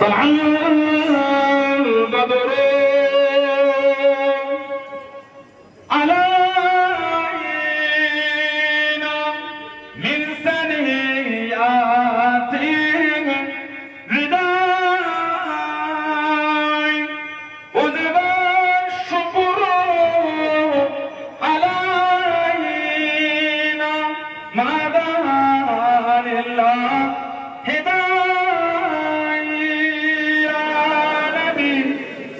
طلع البدر খোদা হেদায়বী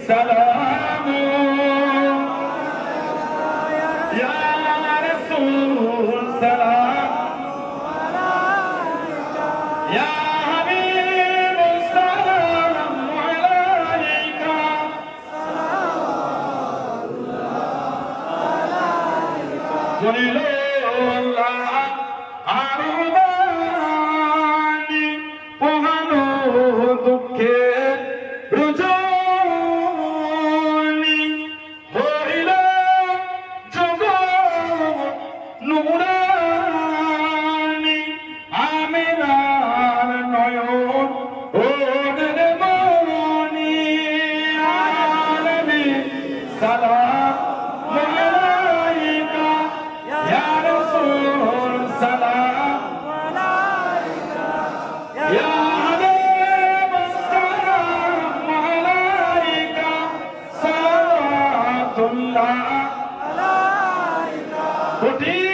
সালাম সালাম বলিল আল্লাহ আর নুরানি আমেরার নয়ন ওদের মরণি আলামে সালাম মালাইকা ইয়া রাসূল সালাম মালাইকা ইয়া Putih!